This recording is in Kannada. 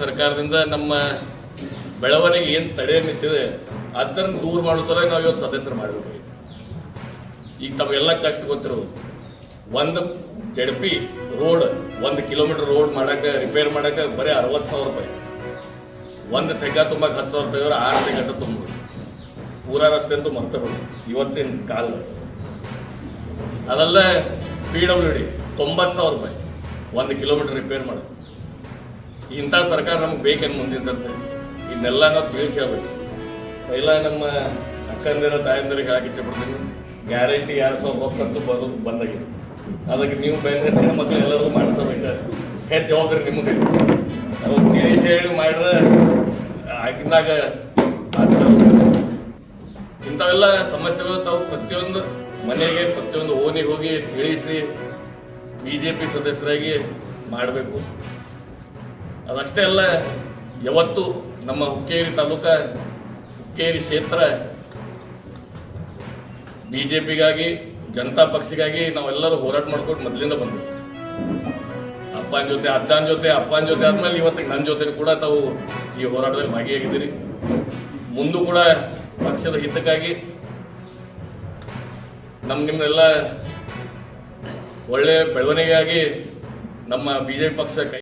ಸರ್ಕಾರದಿಂದ ನಮ್ಮ ಬೆಳವಣಿಗೆ ಏನು ತಡೆ ನಿಂತಿದೆ, ಅದನ್ನು ದೂರ ಮಾಡೋ ಸಲ ನಾವು ಇವತ್ತು ಸದಸ್ಯರು ಮಾಡಬೇಕು. ಈಗ ತಮಗೆಲ್ಲ ಕಷ್ಟ ಗೊತ್ತಿರೋದು. ಒಂದು ಜಡಪಿ ರೋಡ್, ಒಂದು ಕಿಲೋಮೀಟರ್ ರೋಡ್ ಮಾಡಕ್ಕೆ ರಿಪೇರ್ ಮಾಡಕ್ಕೆ ಬರೀ ಅರವತ್ತು ಸಾವಿರ ರೂಪಾಯಿ. ಒಂದು ತೆಗ್ಗ ತುಂಬಕ್ಕೆ ಹತ್ತು ಸಾವಿರ ರೂಪಾಯಿ ಆರು ತೆಗ್ಗ ತುಂಬೋದು ಪೂರಾ ರಸ್ತೆ ಅಂತೂ ಮರ್ತಬೇಕು ಇವತ್ತಿನ ಕಾಲ. ಅದಲ್ಲ ಪಿ ಡಬ್ಲ್ಯೂ ಡಿ ತೊಂಬತ್ತು ಸಾವಿರ ರೂಪಾಯಿ. ಒಂದು ಕಿಲೋಮೀಟರ್ ರಿಪೇರ್ ಮಾಡ. ಇಂಥ ಸರ್ಕಾರ ನಮ್ಗೆ ಬೇಕೇನು ಮುಂದಿನ ಸರ್ತೆ ಇದನ್ನೆಲ್ಲ ನಾವು ತಿಳಿಸಿ ಎಲ್ಲ ನಮ್ಮ ಅಕ್ಕಂದಿರ ತಾಯಂದಿರಿಗೆ ಹಾಕಿ ಇಚ್ಛೆಪಡ್ತೀನಿ. ಗ್ಯಾರಂಟಿ ಎರಡು ಸಾವಿರ ಹೋಗ್ತಂತೂ ಬರೋದು ಬಂದಾಗಿದೆ. ಅದಕ್ಕೆ ನೀವು ಬೇರೆ ಮಕ್ಕಳು ಎಲ್ಲರಿಗೂ ಮಾಡಿಸಬೇಕು ಹೆಚ್ಚು ಜವಾಬ್ದಾರಿ ನಿಮಗೆ. ಅವ್ರು ತಿಳಿಸಿ ಹೇಳಿ ಮಾಡ್ರೆ ಆಗಿದ್ದಾಗ. ಇಂಥವೆಲ್ಲ ಸಮಸ್ಯೆಗಳು ತಾವು ಪ್ರತಿಯೊಂದು ಮನೆಗೆ, ಪ್ರತಿಯೊಂದು ಓನಿಗೆ ಹೋಗಿ ತಿಳಿಸಿ ಬಿಜೆಪಿ ಸದಸ್ಯರಾಗಿ ಮಾಡಬೇಕು. ಅದಷ್ಟೇ ಅಲ್ಲ, ಯಾವತ್ತು ನಮ್ಮ ಹುಕ್ಕೇರಿ ತಾಲೂಕ, ಹುಕ್ಕೇರಿ ಕ್ಷೇತ್ರ ಬಿಜೆಪಿಗಾಗಿ, ಜನತಾ ಪಕ್ಷಗಾಗಿ ನಾವೆಲ್ಲರೂ ಹೋರಾಟ ಮಾಡ್ಕೊಂಡು ಮೊದಲಿಂದ ಬಂದ್ವಿ. ಅಪ್ಪನ ಜೊತೆ, ಅಜ್ಜನ ಜೊತೆ, ಅಪ್ಪನ ಜೊತೆ ಆದ್ಮೇಲೆ ಇವತ್ತಿಗೆ ನನ್ನ ಜೊತೆ ಕೂಡ ತಾವು ಈ ಹೋರಾಟದಲ್ಲಿ ಭಾಗಿಯಾಗಿದ್ದೀರಿ. ಮುಂದೂ ಕೂಡ ಪಕ್ಷದ ಹಿತಕ್ಕಾಗಿ ನಮ್ಮ ನಿಮ್ಮೆಲ್ಲ ಒಳ್ಳೆಯ ಬೆಳವಣಿಗೆಯಾಗಿ ನಮ್ಮ ಬಿಜೆಪಿ ಪಕ್ಷ ಕೈ